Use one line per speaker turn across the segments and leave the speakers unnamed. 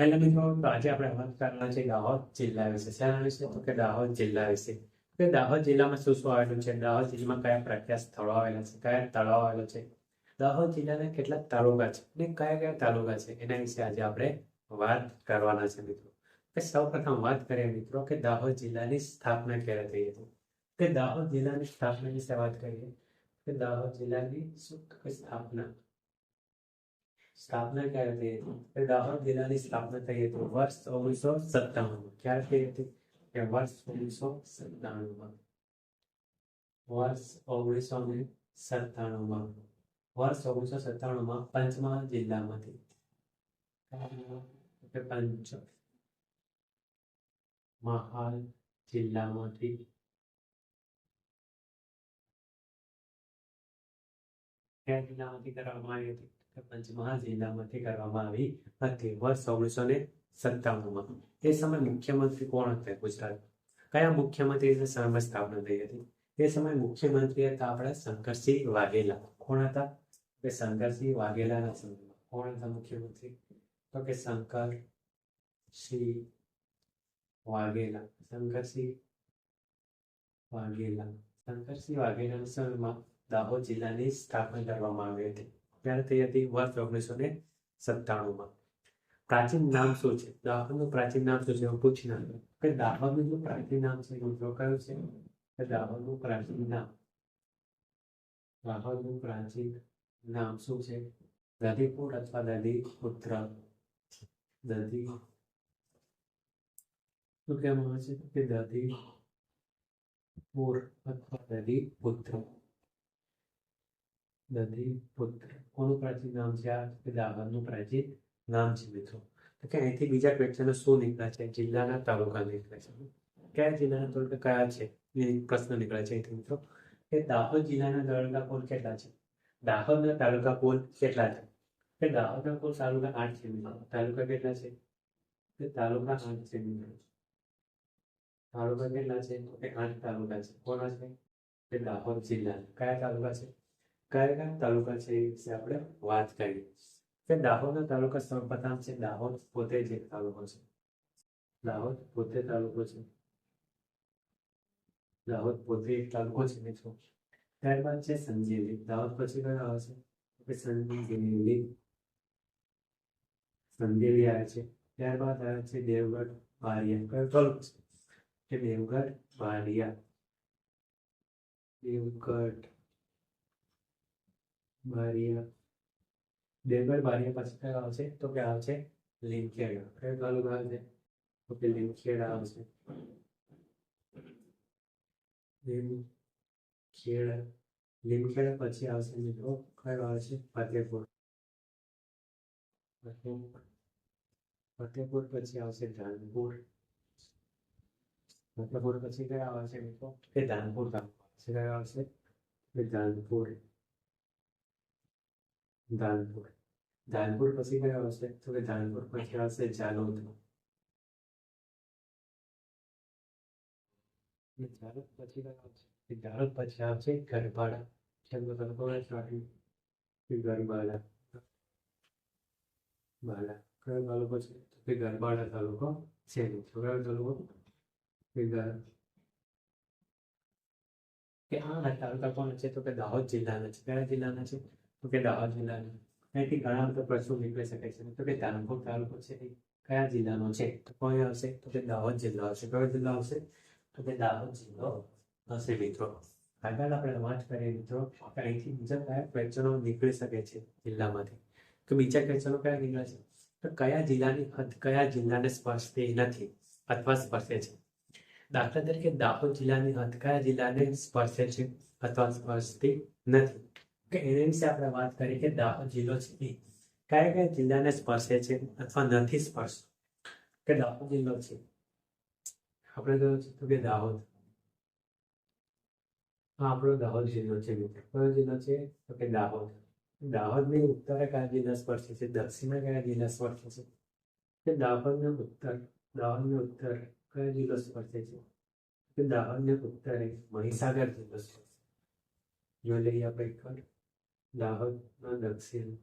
Hello મિત્રો, તો આજે આપણે વાત કરવાના છે દાહોદ જિલ્લા વિશે. શેના વિશે? તો કે દાહોદ જિલ્લા વિશે. કે દાહોદ જિલ્લામાં શું શું આવેલું છે? દાહોદ જિલ્લામાં કયા પ્રખ્યાત સ્થળો આવેલા છે? કયા તળાવ આવેલો છે? દાહોદ જિલ્લાના કેટલા તાલુકા છે અને કયા કયા તાલુકા છે? એના વિશે આજે આપણે વાત કરવાના છે મિત્રો. કે સૌપ્રથમ વાત કરીએ મિત્રો કે દાહોદ જિલ્લાની સ્થાપના ક્યારે થઈ હતી? કે દાહોદ જિલ્લાની સ્થાપના વિશે વાત કરીએ. કે દાહોદ જિલ્લાની શું સ્થાપના? સ્થાપના ક્યારે થઈ હતી? દાહોદ જિલ્લાની સ્થાપના થઈ હતી વર્ષ ઓગણીસો સત્તાણું ક્યારે થઈ હતી? કે વર્ષ ઓગણીસો સત્તાણુંમાં. વર્ષ ઓગણીસો ને સત્તાણુંમાં. વર્ષ ઓગણીસો સત્તાણુંમાં પંચમહાલ જિલ્લામાંથી. પંચ. મહાલ જિલ્લામાંથી કરવામાં આવી હતી? પંચમહાલ જિલ્લામાંથી કરવામાં આવી હતી. વર્ષ ઓગણીસો ને સત્તાણુંમાં. એ સમયે મુખ્યમંત્રી કોણ હતા ગુજરાત? કયા મુખ્યમંત્રી સર્વ સ્થાપના થઈ હતી? એ સમયે મુખ્યમંત્રી હતા આપણા શંકરસિંહ વાઘેલા. કોણ હતા? કે શંકરસિંહ વાઘેલાના સમયમાં. કોણ હતા મુખ્યમંત્રી? તો કે શંકર શ્રી વાઘેલા. શંકરસિંહ વાઘેલા. શંકરસિંહ વાઘેલાના સમયમાં દાહોદ જિલ્લાની સ્થાપના કરવામાં આવી હતી. ત્યારે થઈ હતી વર્ષ ઓગણીસો ને સત્તાણુંમાં. પ્રાચીન નામ શું છે? દાહોદનું પ્રાચીન નામ શું છે? એવું પૂછી નાખ્યું કે દાહોદનું જે પ્રાચીન નામ છે, મિત્રો, કયું છે? કે દાહોદનું પ્રાચીન નામ. દાહોદનું પ્રાચીન નામ શું છે? દધીપુર અથવા દધી પુત્ર દધી શું કહેવામાં આવે છે? કે દધી પુર અથવા દધી પુત્ર દધી પુત્ર. કોનું પ્રાચીન નામ છે આ? દાહોદનું પ્રાચીન નામ છે, મિત્રો. તો કે અહીંથી બીજા ક્વેશ્ચન શું નીકળે છે? જિલ્લાના તાલુકા નીકળે છે. કયા જિલ્લાના તાલુકા, કયા છે? એ પ્રશ્ન નીકળે છે અહીંથી, મિત્રો. કે દાહોદ જિલ્લાના તાલુકા કુલ કેટલા છે? દાહોદના તાલુકા કુલ કેટલા છે? કે દાહોદના કુલ તાલુકા આઠ છે, મિત્રો. તાલુકા કેટલા છે? કે તાલુકા આઠ છે, મિત્રો. તાલુકા કેટલા છે? તો કે આઠ તાલુકા છે. કોના છે? કે દાહોદ જિલ્લા કયા તાલુકા છે? કયા કયા તાલુકા છે એ વિશે આપણે વાત કરીએ કે દાહોદના તાલુકા સૌપ્રથમ છે, દાહોદ પોતે જ એક તાલુકો છે. દાહોદ પોતે તાલુકો છે. દાહોદ પોતે એક તાલુકો છે મિત્રો. ત્યારબાદ છે સંજીવની. દાહોદ પછી કયો આવે છે? સંજીવની. સંજેલી આવે છે. ત્યારબાદ આવે છે દેવગઢ બારિયા. કયો તાલુકો છે? કે દેવગઢ બારિયા. દેવગઢ બારિયા દેવગઢ બારીયા પછી કયો આવશે? તો કે આવશે લીમખેડા કયો તાલુકો આવશે તો કે લીમખેડા આવશે. લીમખેડા લીમખેડા પછી આવશે મિત્રો. કયો આવશે? ફતેપુર. ફતેપુર. પછી આવશે ધાનપુર. ફતેપુર પછી કયા આવશે મિત્રો? કે ધાનપુર તાલુકો આવશે કયો આવશે? ધાનપુર. ધાનપુર ધાનપુર પછી કયો આવશે તો કે ધાનપુર પછી આવશે જાલોદ જાલોદ પછી કયો આવશે કે જાલોદ પછી આવશે ગરબાડા છેલ્લો તાલુકો સ્ટાર્ટિંગ ગરબાડા બાલા કયો તાલુકો છે તો કે ગરબાડા તાલુકો છે કયો તાલુકો કે ગર કે આ તાલુકા કોણ છે તો કે દાહોદ જિલ્લાના છે કયા જિલ્લાના છે તો કે દાહોદ જિલ્લાનું. અહીંથી ઘણા બધા પ્રશ્નો નીકળી શકે છે. તો કે ધાનપુર તાલુકો છે એ કયા જિલ્લાનો છે? તો કોઈ આવશે? તો કે દાહોદ જિલ્લો આવશે. કયો જિલ્લો આવશે? તો કે દાહોદ જિલ્લો હશે મિત્રો. આગળ આપણે વાત કરીએ મિત્રો. અહીંથી બીજા કયા ક્વેશ્ચનો નીકળી શકે છે જિલ્લામાંથી? તો બીજા ક્વેશ્ચનો કયા નીકળે છે? તો કયા જિલ્લાની હદ, કયા જિલ્લાને સ્પર્શતી નથી અથવા સ્પર્શે છે? દાખલા તરીકે દાહોદ જિલ્લાની હદ કયા જિલ્લાને સ્પર્શે છે અથવા સ્પર્શતી નથી? કે એના વિશે આપણે વાત કરી કે જિલ્લો છે એ. કયા કયા જિલ્લાને સ્પર્શે છે અથવા નથી સ્પર્શ? કે દાહોદ જિલ્લો છે. આપણે તો કે દાહોદ. હા, આપણો દાહોદ જિલ્લો છે કયો જિલ્લો છે? તો કે દાહોદ. દાહોદની ઉત્તરે કયા જિલ્લા સ્પર્શે છે? દક્ષિણે કયા જિલ્લા સ્પર્શે છે? કે દાહોદને ઉત્તર દાહોદને ઉત્તર કયો જિલ્લો સ્પર્શે છે? કે દાહોદને ઉત્તરે મહીસાગર જિલ્લો સ્પર્શે જોઈ લઈએ આપણે એકવાર દાહોદના દક્ષિણ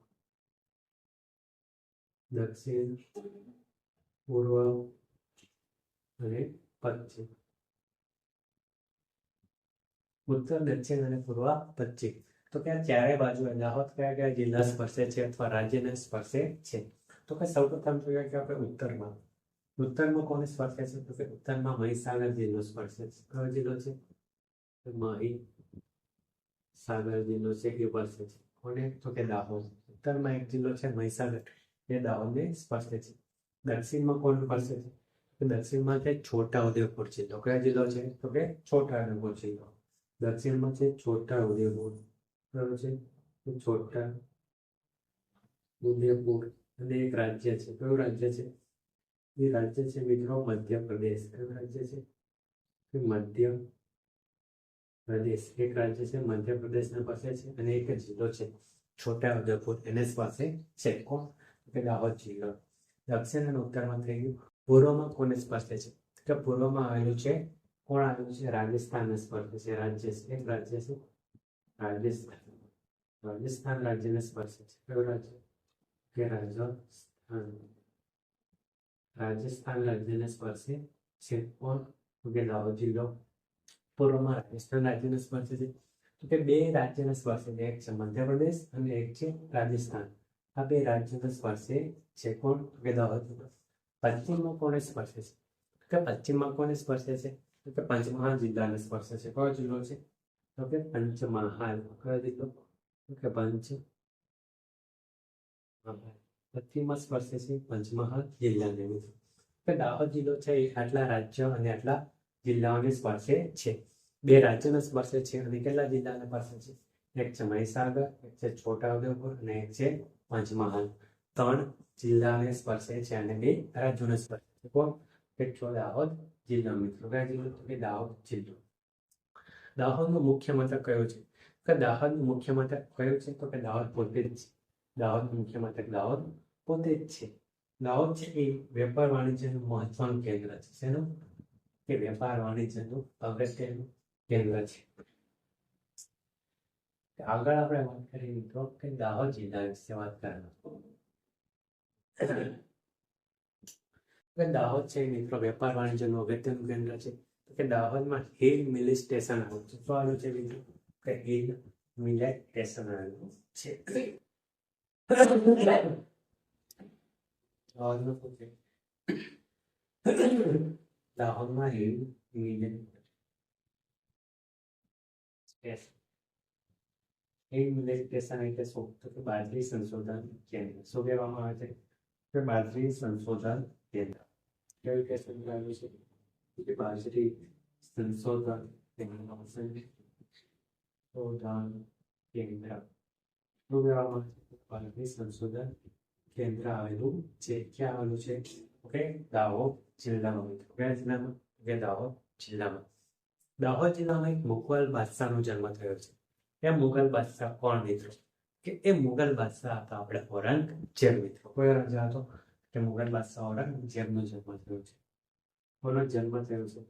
દક્ષિણ પૂર્વ અને પશ્ચિમ ઉત્તર દક્ષિણ અને પૂર્વ પશ્ચિમ તો કે ચારે બાજુ દાહોદ કયા કયા જિલ્લા સ્પર્શે છે અથવા રાજ્યને સ્પર્શે છે તો કે સૌપ્રથમ જોઈએ કે આપણે ઉત્તરમાં ઉત્તરમાં કોને સ્પર્શે છે તો કે ઉત્તરમાં મહીસાગર જિલ્લો સ્પર્શે છે કયો જિલ્લો છે મહી સાગર જિલ્લો છે, એ વર્ષે છે. કોને? તો કે દાહોદ. ઉત્તરમાં એક જિલ્લો છે, મહીસાગર. એ દાહોદને સ્પર્શે છે. દક્ષિણમાં કોણ સ્પર્શે છે? દક્ષિણમાં છે છોટા ઉદેપુર જિલ્લો. કયો જિલ્લો છે? તો કે છોટા ઉદેપુર જિલ્લો. દક્ષિણમાં છે છોટા ઉદેપુર બરાબર છે? છોટા ઉદેપુર અને એક રાજ્ય છે. કયું રાજ્ય છે? એ રાજ્ય છે મિત્રો મધ્યપ્રદેશ. કયું રાજ્ય છે? મધ્ય પ્રદેશ એક રાજ્ય છે, મધ્યપ્રદેશના પાસે છે અને એક જિલ્લો છે. છોટા ઉદેપુર એને પાસે છે. કોણ? કે દાહોદ જિલ્લો. દક્ષિણ અને ઉત્તરમાં થઈ ગયું. પૂર્વમાં કોને સ્પર્શે છે? કે પૂર્વમાં આવેલું છે. કોણ આવેલું છે? રાજસ્થાનને સ્પર્શે છે. રાજ્ય છે. એક રાજ્ય છે. રાજસ્થાન. રાજસ્થાન રાજ્યને સ્પર્શે છે. કયું રાજ્ય? કે રાજસ્થાન. રાજસ્થાન રાજ્યને સ્પર્શે છે. કોણ? કે દાહોદ જિલ્લો. પૂર્વમાં રાજસ્થાન રાજ્યનો સ્પર્શે છે. તો કે બે રાજ્યના સ્પર્શે છે. એક છે મધ્યપ્રદેશ અને એક છે રાજસ્થાન. આ બે રાજ્યોને સ્પર્શે છે કોણ? તો કે દાહોદ. પશ્ચિમમાં કોને સ્પર્શે છે? કે પશ્ચિમમાં કોને સ્પર્શે છે? તો કે પંચમહાલ જિલ્લાને સ્પર્શે છે. કયો જિલ્લો છે? તો કે પંચમહાલ. કયો જિલ્લો? તો કે પંચ. પશ્ચિમમાં સ્પર્શે છે પંચમહાલ જિલ્લાને. કે દાહોદ જિલ્લો છે આટલા રાજ્યો અને આટલા જિલ્લાઓને સ્પર્શે છે. બે રાજ્યને સ્પર્શે છે અને કેટલા જિલ્લાને સ્પર્શે છે? એક છે મહીસાગર, એક છે છોટાઉદેપુર અને એક છે પંચમહાલ. ત્રણ જિલ્લાને સ્પર્શે છે અને બે રાજ્યોને સ્પર્શે છે. કોણ? કે છો દાહોદ જિલ્લો. મિત્રો કયા જિલ્લો તો કે દાહોદ જિલ્લો. દાહોદનો મુખ્ય મથક કયો છે? કે દાહોદનું મુખ્ય મથક કયું છે? તો કે દાહોદ પોતે જ છે. દાહોદનું મુખ્ય મથક દાહોદ પોતે જ છે. દાહોદ છે એ વેપાર વાણિજ્યનું મહત્વનું કેન્દ્ર છે. શેનું? કે વેપાર વાણિજ્યનું અગત્યનું કેન્દ્ર છે આગળ આપણે વાત કરી તો કે દાહોદ જિલ્લા વિશે વાત કરવાનું. દાહોદ છે મિત્રો વેપાર વાણિજ્યનું અગત્યનું કેન્દ્ર છે. કે દાહોદમાં હિલ મિલ સ્ટેશન આવેલું છે. શું આવેલું છે મિત્રો? કે હિલ મિલેટ સ્ટેશન આવેલું છે. દાહોદમાં હિલ મિલેટ બાજરી સંશોધન કેન્દ્ર શું કહેવામાં આવે છે કે બાજરી સંશોધન કેન્દ્ર કેવી સમજાવ્યું છે કે બાજરી સંશોધન કેન્દ્ર શું કહેવામાં આવે છે બાજરી સંશોધન કેન્દ્ર આવેલું છે ક્યાં આવેલું છે ઓકે દાહોદ જિલ્લામાં કયા જિલ્લામાં કે દાહોદ જિલ્લામાં દાહોદ જિલ્લામાં એક મુઘલ બાદશાહનો જન્મ થયો છે. એ મુઘલ બાદશાહ? કોણ મિત્રો? કે એ મુઘલ બાદશાહ હતા આપણે ઔરંગઝેબ મિત્રો. કોઈ રાજા હતો કે મુઘલ બાદશાહ ઔરંગઝેબનો જન્મ થયો છે? કોનો જન્મ થયો છે?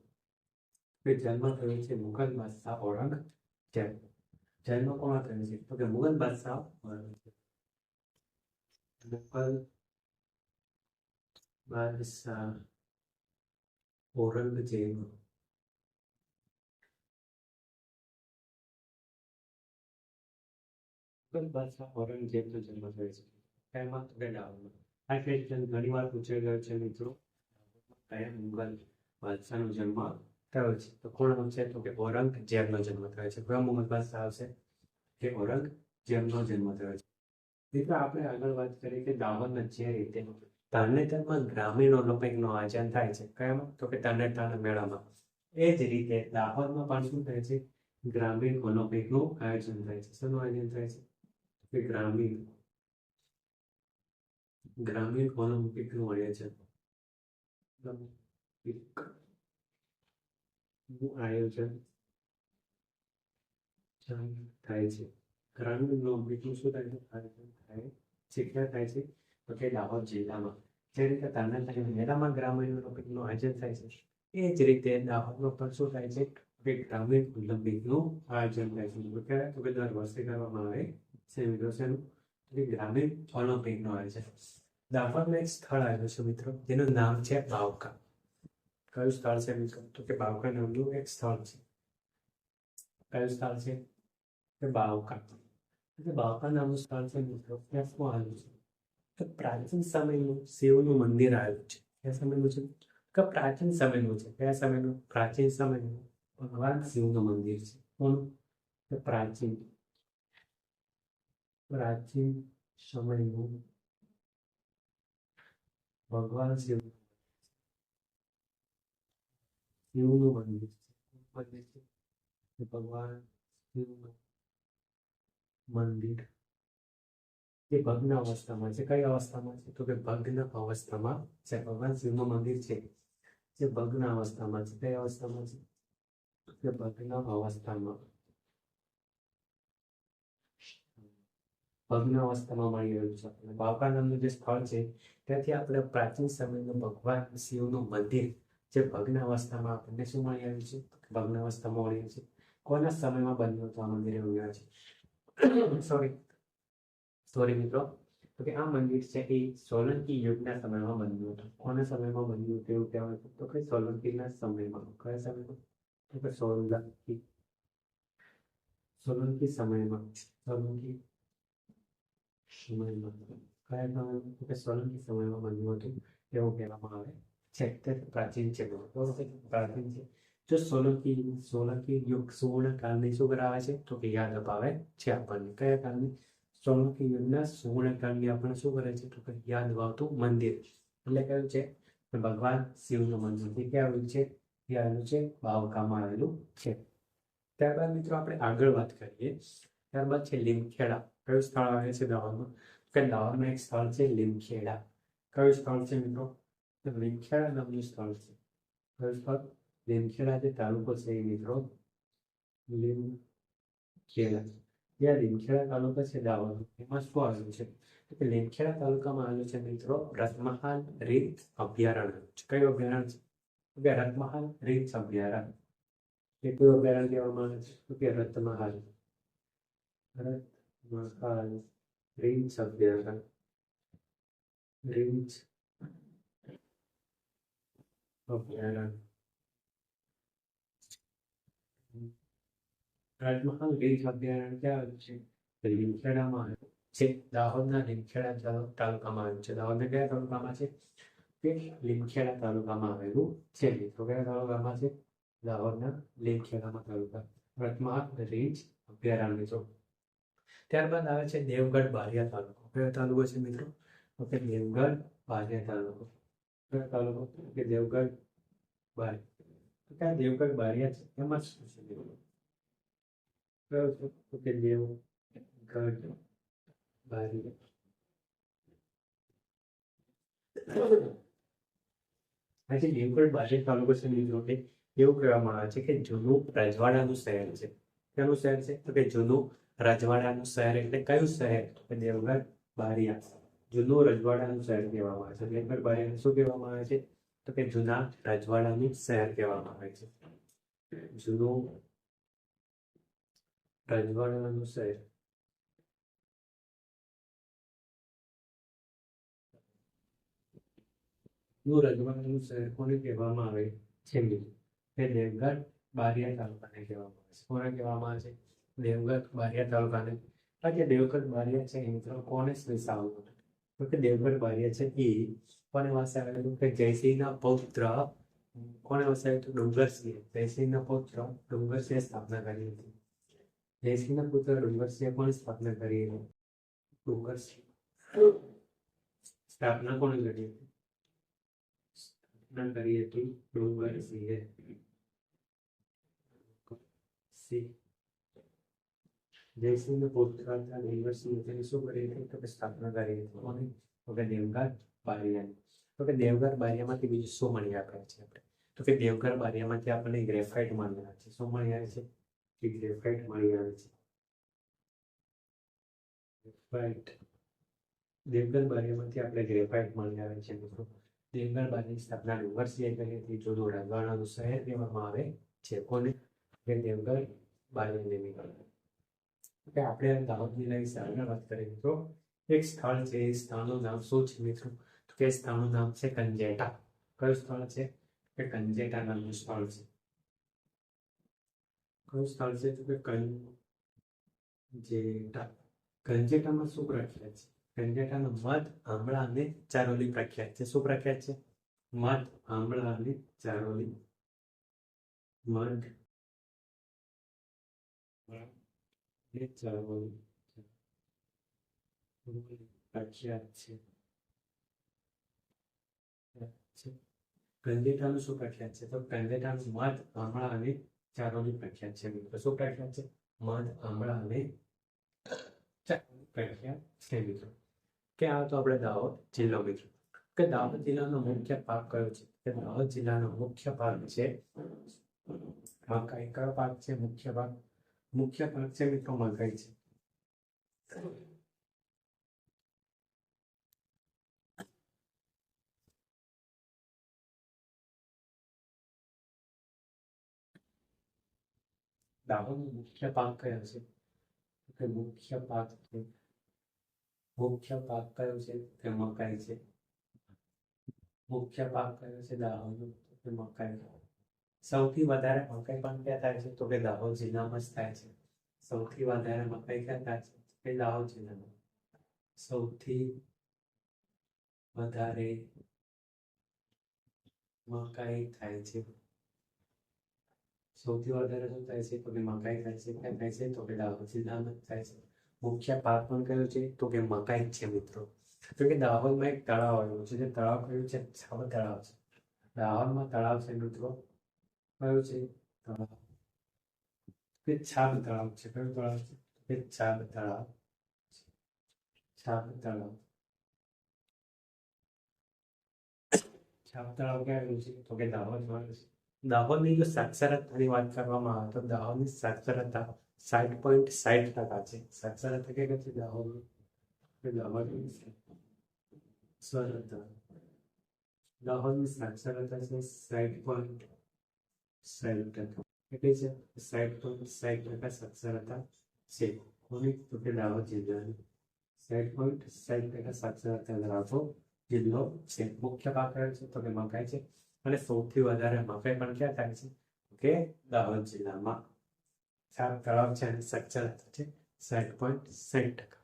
કે જન્મ થયો છે મુઘલ બાદશાહ ઔરંગઝેબ. જન્મ કોણ થયો છે? તો કે મુઘલ બાદશાહ ઔરંગઝેબ. મુઘલ બાદશાહ ઔરંગઝેબ. જન્મ થયો છે, એમાં તો કે દાહોદમાં આ છે તો કોણ આવશે? તો જન્મ થયો છે. કયો મુઘલ બાદશાહ આવશે? કે ઔરંગઝેબનો જન્મ થયો છે. મિત્રો, આપણે આગળ વાત કરીએ કે દાહોદના જે રીતે તરણેતરમાં ગ્રામીણ ઓલિમ્પિકનું આયોજન થાય છે, કયામાં? તો કે તરણેતરના મેળામાં. એ જ રીતે દાહોદમાં પણ શું થાય છે? ગ્રામીણ ઓલિમ્પિકનું આયોજન થાય છે. શેનું આયોજન થાય છે? કે ગ્રામીણ ગ્રામીણ ઓલિમ્પિકનું આયોજન છે. આયોજન થાય છે. ગ્રામીણ ઓલિમ્પિકનું શું થાય છે? આયોજન થાય છે ક્યાં થાય છે તો કે દાહોદ જિલ્લામાં. જે રીતે તાના મેળામાં ગ્રામીણ ઓલિમ્પિકનું આયોજન થાય છે, એ જ રીતે દાહોદમાં પણ શું થાય છે? કે ગ્રામીણ ઓલિમ્પિકનું આયોજન થાય છે. તો કે દર વર્ષે કરવામાં આવે છે મિત્રો તો કે ગ્રામીણ ઓલિમ્પિકનું આયોજન દાહોદમાં એક સ્થળ આવ્યું છે મિત્રો. જેનું નામ છે બાવકા કયું સ્થળ છે મિત્રો? તો કે બાવકા નામનું એક સ્થળ છે. કયું સ્થળ છે? કે બાવકા એટલે બાવકા નામનું સ્થળ છે મિત્રો. ત્યાં શું આવ્યું છે? તો પ્રાચીન સમયનું શિવનું મંદિર આવ્યું છે. કયા સમયનું છે? કે પ્રાચીન સમયનું છે. કયા સમયનું? પ્રાચીન સમયનું. ભગવાન શિવનું મંદિર છે. કોણ પ્રાચીન. પ્રાચીન સમયનું ભગવાન શિવ શિવનું મંદિર છે. મંદિર છે? ભગવાન શિવનું મંદિર. એ ભગ્ન અવસ્થામાં છે. કઈ અવસ્થામાં છે? તો કે ભગ્ન અવસ્થામાં છે. ભગવાન શિવનું મંદિર છે. જે ભગ્ન અવસ્થામાં છે. કઈ અવસ્થામાં છે? કે ભગ્ન અવસ્થામાં. ભગ્ન અવસ્થામાં મળી રહ્યું છે. આપણને નામનું જે સ્થળ છે, ત્યાંથી આપણે પ્રાચીન સમયનું ભગવાન શિવનું મંદિર, જે ભગ્ન અવસ્થામાં આપણને શું મળી આવ્યું છે? ભગ્ન અવસ્થામાં મળી છે. કોના સમયમાં બન્યું હતું આ મંદિર એવું છે? સોરી સોરી મિત્રો. તો કે આ મંદિર છે એ સોલંકી યુગના સમયમાં બન્યું હતું. કોના સમયમાં બન્યું હતું એવું કહેવાય? છે તો કે સોલંકીના સમયમાં. કયા સમયમાં? તો કે સોલંકી. સોલંકી સમયમાં. સોલંકી સોલંકી સમયમાં બન્યું હતું એવું કહેવામાં આવે છે. તે પ્રાચીન છે. પ્રાચીન છે. જો સોલંકી સોલંકી યુગ સુવર્ણ શું કરાવે છે? તો કે યાદ અપાવે છે આપણને. કયા કાળની? સોલંકી યુગના સુવર્ણ કાળની આપણને શું કરે છે? તો કે યાદ અપાવતું મંદિર. એટલે કયું છે? ભગવાન શિવનું મંદિર. જે ક્યાં આવ્યું છે? એ આવેલું છે ભાવકામાં આવેલું છે. ત્યારબાદ મિત્રો આપણે આગળ વાત કરીએ. ત્યારબાદ છે લીમખેડા. કયું સ્થળ આવે છે દાહોદમાં કે દાહોદમાં એક સ્થળ છે લીમખેડા કયું સ્થળ છે મિત્રો લીમખેડા નામનું સ્થળ છે કયું સ્થળ લીમખેડા જે તાલુકો છે એ મિત્રો લીમખેડા જ્યાં લીમખેડા તાલુકા છે દાહોદ એમાં શું આવેલું છે કે લીમખેડા તાલુકામાં આવેલું છે મિત્રો રથમહાલ રીત અભયારણ્ય કયું અભયારણ્ય છે કે રથમહાલ રીત અભયારણ્ય એ કયું અભયારણ્ય કહેવામાં આવે છે તો કે રથમહાલ રથમહાલ રીંછ અભયારણ્ય રીંછ અભયારણ્ય રાજમહાલ રીંછ અભયારણ્ય ક્યાં આવેલું છે? તો લીમખેડામાં આવેલું છે. દાહોદના લીમખેડા તાલુકામાં આવ્યું છે. દાહોદના કયા તાલુકામાં છે? તે લીમખેડા તાલુકામાં આવેલું છે. મિત્રો કયા તાલુકામાં છે? દાહોદના લીમખેડામાં તાલુકા. રથમહાલ રેન્જ અભયારણ્ય મિત્રો. ત્યારબાદ આવે છે દેવગઢ બારિયા તાલુકો. કયો તાલુકો છે મિત્રો? ઓકે દેવગઢ બારિયા તાલુકો. કયો તાલુકો? કે દેવગઢ બારિયા. તો દેવગઢ બારિયા છે. એમાં શું છે મિત્રો? કયો છે? તો કે દેવગઢ બારિયા. આજે દેવગઢ બારિયા તાલુકો છે મિત્રો એવું કહેવામાં આવે છે કે જૂનું રજવાડાનું શહેર છે. કેનું શહેર છે? તો કે જૂનું રજવાડાનું શહેર એટલે કયું શહેર? તો દેવગઢ બારિયા. જૂનું રજવાડાનું શહેર કહેવામાં આવે છે. દેવગઢ બારિયાને શું કહેવામાં આવે છે? તો કે જૂના રજવાડાનું શહેર કહેવામાં આવે છે. જૂનું રજવાડાનું શહેર. રજવાડાનું શહેર કોને કહેવામાં આવે? છે મિત્રો દેવગઢ બારિયા તાલુકાને કહેવામાં આવે છે. કોને કહેવામાં આવે છે? દેવગઢ બારિયા તાલુકાને. આ જે દેવગત બારિયા છે, એ મિત્રો કોને હતું તો કે દેવગત બારિયા છે એ કોને વાસે આવેલું કે જયસિંહના પૌત્ર. કોને વાસે આવ્યું તો ડુંગરસિંહ. જયસિંહના પૌત્ર ડુંગરસિંહે સ્થાપના કરી હતી. જયસિંહના પુત્ર ડુંગરસિંહે કોને સ્થાપના કરી હતી? ડુંગરસિંહ. સ્થાપના કોને કરી હતી? સ્થાપના કરી હતી ડુંગરસિંહે. સિંહ હતા ડુંગરસિંહ તેની શું કરી હતી તો કે સ્થાપના કરી હતી કોની તો કે દેવગઢ બારિયામાંથી બીજું શું મળી આવે છે આપણે તો કે દેવગઢ બારિયામાંથી આપણને ગ્રેફાઇટ મળી આવે છે શું મળી આવે છે કે ગ્રેફાઇટ મળી આવે છે ગ્રેફાઇટ દેવગઢ બારિયામાંથી આપણે ગ્રેફાઇટ મળી આવે છે મિત્રો દેવગઢ બારિયાની સ્થાપના ડુંગરસિંહે કરી હતી જૂનું રજવાડાનું શહેર કહેવામાં આવે છે કોને દેવગઢ બારિયાને નીકળે કે આપણે દાહોદ જિલ્લા વિશે આગળ વાત કરીએ તો એક સ્થળ છે, એ સ્થળનું નામ શું છે મિત્રો? તો કે સ્થળનું નામ છે કંજેટા. કયું સ્થળ છે? કે કંજેટા નામનું સ્થળ છે. કયું સ્થળ છે? તો કે કંજેટા. કંજેટામાં શું પ્રખ્યાત છે? કંજેટાનું મધ આંબળા અને ચારોલી પ્રખ્યાત છે. શું પ્રખ્યાત છે? મધ આંબળા અને ચારોલી. મધ કે આ તો આપણે દાહોદ જિલ્લો મિત્રો કે દાહોદ જિલ્લાનો મુખ્ય પાક કયો છે કે દાહોદ જિલ્લાનો મુખ્ય ભાગ છે મકાઈ કયો પાક છે મુખ્ય પાક મુખ્ય પાક છે મિત્રો મકાઈ છે? દાહોદનો મુખ્ય પાક કયો છે? કે મુખ્ય પાક છે? મુખ્ય પાક કયો છે? તે મકાઈ છે? મુખ્ય પાક કયો છે કે મકાઈ સૌથી વધારે મકાઈ પણ ક્યાં થાય છે? તો કે દાહોદ જિલ્લામાં જ થાય છે. સૌથી વધારે મકાઈ ક્યાં થાય છે? કે દાહોદ જિલ્લામાં. સૌથી વધારે મકાઈ થાય છે. સૌથી વધારે શું થાય છે? તો કે મકાઈ થાય છે. ક્યાં થાય છે? તો કે દાહોદ જિલ્લામાં જ થાય છે. મુખ્ય પાક પણ કયો છે? તો કે મકાઈ છે મિત્રો. તો કે દાહોદમાં એક તળાવ આવ્યું છે. જે તળાવ કયું છે? છાવ તળાવ છે. દાહોદમાં તળાવ છે મિત્રો. કયું છે. તળાવ તળાવ છે. કયું તળાવ છે? કે તળાવ છાબ તળાવ. છાબ તળાવ ક્યાં આવ્યું છે? તો કે દાહોદમાં આવેલું છે. દાહોદની જો સાક્ષરતાની વાત કરવામાં આવે તો દાહોદની સાક્ષરતા સાઠ પોઈન્ટ સાઠ ટકા છે. સાક્ષરતા કે છે? દાહોદ દાહોદની સાક્ષરતા. દાહોદની સાક્ષરતા છે સાઠ પોઈન્ટ સાઠ ટકા કેટલી છે સાઠ પોઈન્ટ સાઠ ટકા સાક્ષરતા છે કોની તો દાહોદ જિલ્લાની સાઈડ પોઈન્ટ સાઠ ટકા સાક્ષરતા ધરાવતો જિલ્લો છે મુખ્ય પાક છે તો કે મકાઈ છે અને સૌથી વધારે મકાઈ પણ ક્યાં થાય છે કે દાહોદ જિલ્લામાં ચાર તળાવ છે અને સાક્ષરતા છે સાઈડ પોઈન્ટ સાઠ ટકા